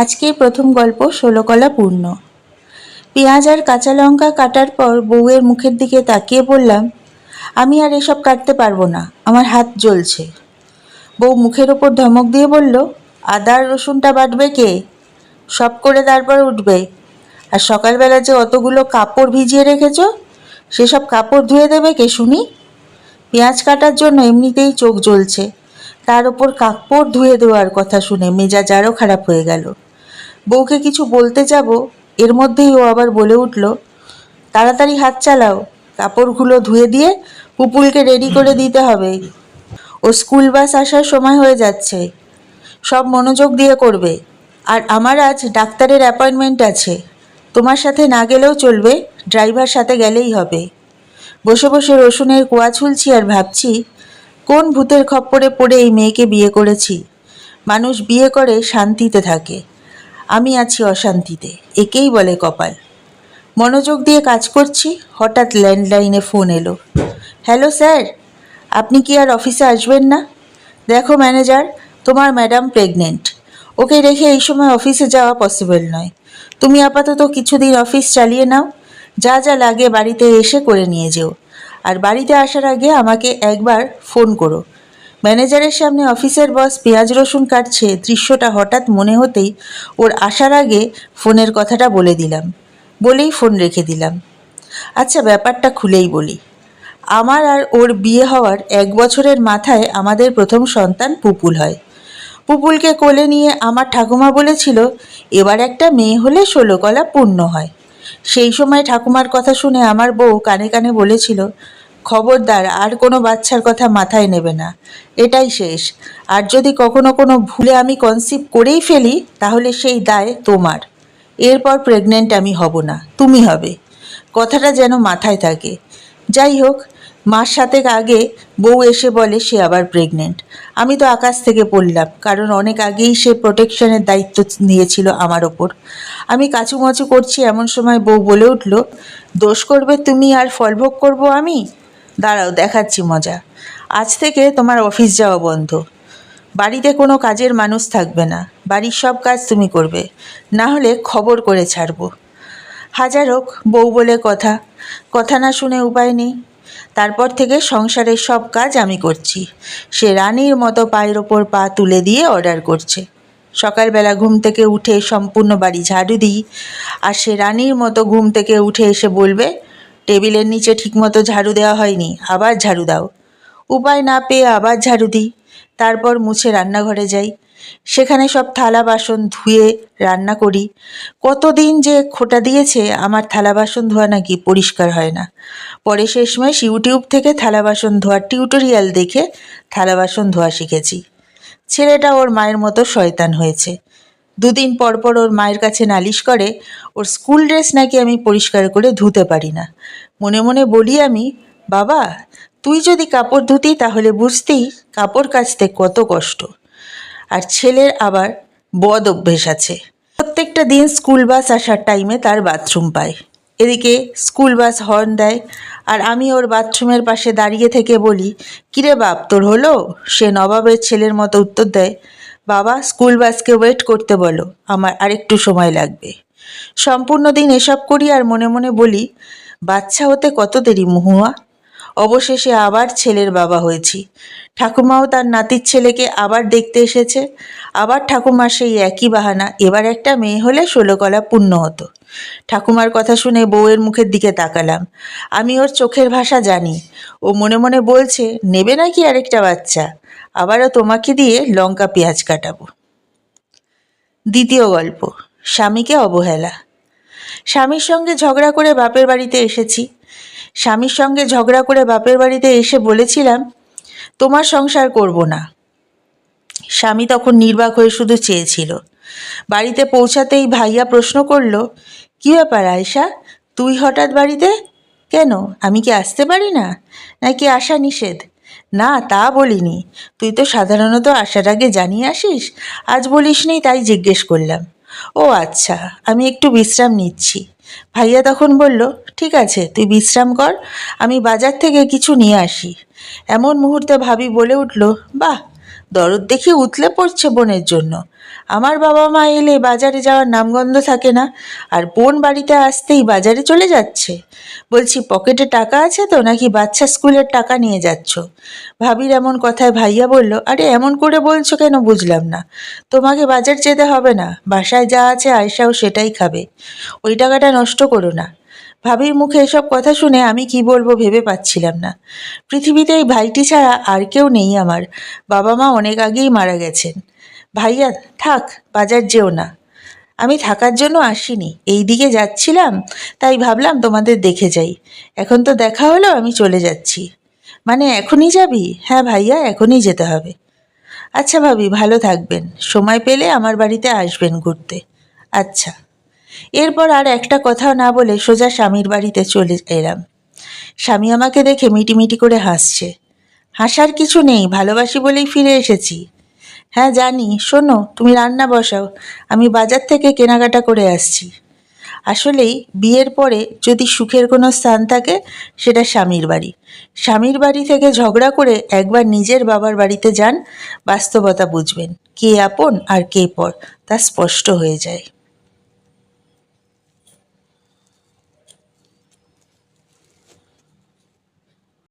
আজকের প্রথম গল্প ষোলকলা পূর্ণ। পেঁয়াজ আর কাঁচা লঙ্কা কাটার পর বউয়ের মুখের দিকে তাকিয়ে বললাম, আমি আর এসব কাটতে পারব না, আমার হাত জ্বলছে। বউ মুখের ওপর ধমক দিয়ে বলল, আদা রসুনটা বাটবে কে? সব করে তারপর উঠবে। আর সকালবেলা যে অতগুলো কাপড় ভিজিয়ে রেখেছ, সেসব কাপড় ধুয়ে দেবে কে শুনি? পেঁয়াজ কাটার জন্য এমনিতেই চোখ জ্বলছে, তার ওপর কাপড় ধুয়ে দেওয়ার কথা শুনে মেজাজ আরও খারাপ হয়ে গেল। বউকে কিছু বলতে যাব, এর মধ্যেই ও আবার বলে উঠল, তাড়াতাড়ি হাত চালাও, কাপড়গুলো ধুয়ে দিয়ে পুপুলকে রেডি করে দিতে হবে। ও স্কুল বাস আসার সময় হয়ে যাচ্ছে। সব মনোযোগ দিয়ে করবে। আর আমার আজ ডাক্তারের অ্যাপয়েন্টমেন্ট আছে। তোমার সাথে না গেলেও চলবে ড্রাইভার সাথে গেলেই হবে। বসে বসে রসুনের কুয়া ছুলছি আর ভাবছি, কোন ভূতের খপ্পরে পড়ে এই মেয়েকে বিয়ে করেছি? মানুষ বিয়ে করে শান্তিতে থাকে। আমি আছি অশান্তিতে। একেই বলে কপাল। মনোযোগ দিয়ে কাজ করছি, হঠাৎ ল্যান্ডলাইনে ফোন এলো। হ্যালো স্যার, আপনি কি আর অফিসে আসবেন না? দেখো ম্যানেজার, তোমার ম্যাডাম প্রেগনেন্ট। ওকে রেখে এই সময় অফিসে যাওয়া পসিবল নয়। তুমি আপাতত কিছুদিন অফিস চালিয়ে নাও। যা যা লাগে বাড়িতে এসে করে নিয়ে যেও। আর বাড়িতে আসার আগে আমাকে একবার ফোন করো। ম্যানেজারের সামনে অফিসের বস পেঁয়াজ রসুন কাটছে দৃশ্যটা হঠাৎ মনে হতেই ওর আসার আগে ফোনের কথাটা বলে দিলাম। বলেই ফোন রেখে দিলাম। আচ্ছা ব্যাপারটা খুলেই বলি। আমার আর ওর বিয়ে হওয়ার এক বছরের মাথায় আমাদের প্রথম সন্তান পুপুল হয়। পুপুলকে কোলে নিয়ে আমার ঠাকুমা বলেছিল, এবার একটা মেয়ে হলে ষোলো কলা পূর্ণ হয়। সেই সময় ঠাকুমার কথা শুনে আমার বউ কানে কানে বলেছিল খবরদার আর কোনো বাচ্চার কথা মাথায় নেবে না। এটাই শেষ। আর যদি কখনো কোনো ভুলে আমি কনসিভ করেই ফেলি, তাহলে সেই দায় তোমার। এরপর প্রেগনেন্ট আমি হব না, তুমি হবে। কথাটা যেন মাথায় থাকে। যাই হোক, মাস সাতেক আগে বউ এসে বলে সে আবার প্রেগনেন্ট আমি তো আকাশ থেকে পড়লাম, কারণ অনেক আগেই সে প্রোটেকশনের দায়িত্ব নিয়েছিল আমার ওপর। আমি কাচুমাচু করছি এমন সময় বউ বলে উঠল, দোষ করবে তুমি আর ফলভোগ করব আমি? দাঁড়াও, দেখাচ্ছি মজা। আজ থেকে তোমার অফিস যাওয়া বন্ধ। বাড়িতে কোনো কাজের মানুষ থাকবে না। বাড়ির সব কাজ তুমি করবে। না হলে খবর করে ছাড়বো। হাজার হোক, বউ বলে কথা। কথা না শুনে উপায় নেই। তারপর থেকে সংসারের সব কাজ আমি করছি। সে রানীর মতো পায়ের ওপর পা তুলে দিয়ে অর্ডার করছে। সকালবেলা ঘুম থেকে উঠে সম্পূর্ণ বাড়ি ঝাড়ু দিই। আর সে রানীর মতো ঘুম থেকে উঠে এসে বলবে টেবিলের নিচে ঠিকমতো ঝাড়ু দেওয়া হয়নি। আবার ঝাড়ু দাও। উপায় না পেয়ে আবার ঝাড়ু দিই। তারপর মুছে রান্নাঘরে যাই। সেখানে সব থালা বাসন ধুয়ে রান্না করি। কতদিন যে খোটা দিয়েছে, আমার থালা বাসন ধোয়া নাকি পরিষ্কার হয় না। পরে শেষমেশ ইউটিউব থেকে থালা বাসন ধোয়ার টিউটোরিয়াল দেখে থালা বাসন ধোয়া শিখেছি। ছেলেটা ওর মায়ের মতো শয়তান হয়েছে। দুদিন পর পর ওর মায়ের কাছে নালিশ করে, ওর স্কুল ড্রেস নাকি আমি পরিষ্কার করে ধুতে পারি না। মনে মনে বলি আমি, বাবা, তুই যদি কাপড় ধুতি তাহলে বুঝতেই কাপড় কাচতে কত কষ্ট। আর ছেলের আবার বদ অভ্যেস আছে। প্রত্যেকটা দিন স্কুল বাস আসার টাইমে তার বাথরুম পায়। এদিকে স্কুল বাস হর্ন দেয়। আর আমি ওর বাথরুমের পাশে দাঁড়িয়ে থেকে বলি, কিরে বাপ, তোর হলো? সে নবাবের ছেলের মতো উত্তর দেয় বাবা, স্কুল বাসকে ওয়েট করতে বলো, আমার আরেকটু সময় লাগবে। সম্পূর্ণ দিন এসব করি আর মনে মনে বলি, বাচ্চা হতে কত দেরি মহুয়া? অবশেষে আবার ছেলের বাবা হয়েছি। ঠাকুমাও তার নাতির ছেলেকে আবার দেখতে এসেছে। আবার ঠাকুমার সেই একই বাহানা, এবার একটা মেয়ে হলে ষোলকলা পূর্ণ হতো। ঠাকুমার কথা শুনে বউয়ের মুখের দিকে তাকালাম। আমি ওর চোখের ভাষা জানি। ও মনে মনে বলছে, নেবে নাকি আরেকটা বাচ্চা? আবারও তোমাকে দিয়ে লঙ্কা পেঁয়াজ কাটাবো। দ্বিতীয় গল্প, স্বামীকে অবহেলা। স্বামীর সঙ্গে ঝগড়া করে বাপের বাড়িতে এসেছি। স্বামীর সঙ্গে ঝগড়া করে বাপের বাড়িতে এসে বলেছিলাম, তোমার সংসার করব না। স্বামী তখন নির্বাক হয়ে শুধু চেয়েছিল। বাড়িতে পৌঁছাতেই ভাইয়া প্রশ্ন করল, কী ব্যাপার আয়সা তুই হঠাৎ বাড়িতে? কেন? আমি কি আসতে পারি না? নাকি আসা নিষেধ? না, তা বলিনি। তুই তো সাধারণত আসার আগে জানিয়ে আসিস? আজ বলিস নি তাই জিজ্ঞেস করলাম। ও আচ্ছা আমি একটু বিশ্রাম নিচ্ছি। ভাইয়া তখন বলল, ঠিক আছে, তুই বিশ্রাম কর, আমি বাজার থেকে কিছু নিয়ে আসি। এমন মুহূর্তে ভাবি বলে উঠল, বাহ দরদ দেখে উতলে পড়ছে বোনের জন্য। আমার বাবা মা এলে বাজারে যাওয়ার নামগন্ধ থাকে না, আর বোন বাড়িতে আসতেই বাজারে চলে যাচ্ছে। বলছি, পকেটে টাকা আছে তো, নাকি বাচ্চা স্কুলের টাকা নিয়ে যাচ্ছ? ভাবির এমন কথায় ভাইয়া বলল, আরে এমন করে বলছো কেন বুঝলাম না। তোমাকে বাজার যেতে হবে না, বাসায় যা আছে আয়সাও সেটাই খাবে। ওই টাকাটা নষ্ট করো না। ভাবির মুখে এসব কথা শুনে আমি কি বলব ভেবে পাচ্ছিলাম না। পৃথিবীতে এই ভাইটি ছাড়া আর কেউ নেই আমার। বাবা মা অনেক আগেই মারা গেছেন। ভাইয়া, থাক, বাজার যেও না। আমি থাকার জন্য আসিনি। এই দিকে যাচ্ছিলাম, তাই ভাবলাম তোমাদের দেখে যাই। এখন তো দেখা হলো, আমি চলে যাচ্ছি। মানে এখনই যাবি? হ্যাঁ ভাইয়া, এখনই যেতে হবে। আচ্ছা ভাবি, ভালো থাকবেন। সময় পেলে আমার বাড়িতে আসবেন ঘুরতে। আচ্ছা। এরপর আর একটা কথাও না বলে সোজা স্বামীর বাড়িতে চলে এলাম। স্বামী আমাকে দেখে মিটিমিটি করে হাসছে। হাসার কিছু নেই, ভালোবাসি বলেই ফিরে এসেছি। হ্যাঁ জানি। শোনো, তুমি রান্না বসাও। আমি বাজার থেকে কেনাকাটা করে আসছি। আসলেই বিয়ের পরে যদি সুখের কোনো স্থান থাকে, সেটা স্বামীর বাড়ি। স্বামীর বাড়ি থেকে ঝগড়া করে একবার নিজের বাবার বাড়িতে যান, বাস্তবতা বুঝবেন। কে আপন আর কে পর, তা স্পষ্ট হয়ে যায়।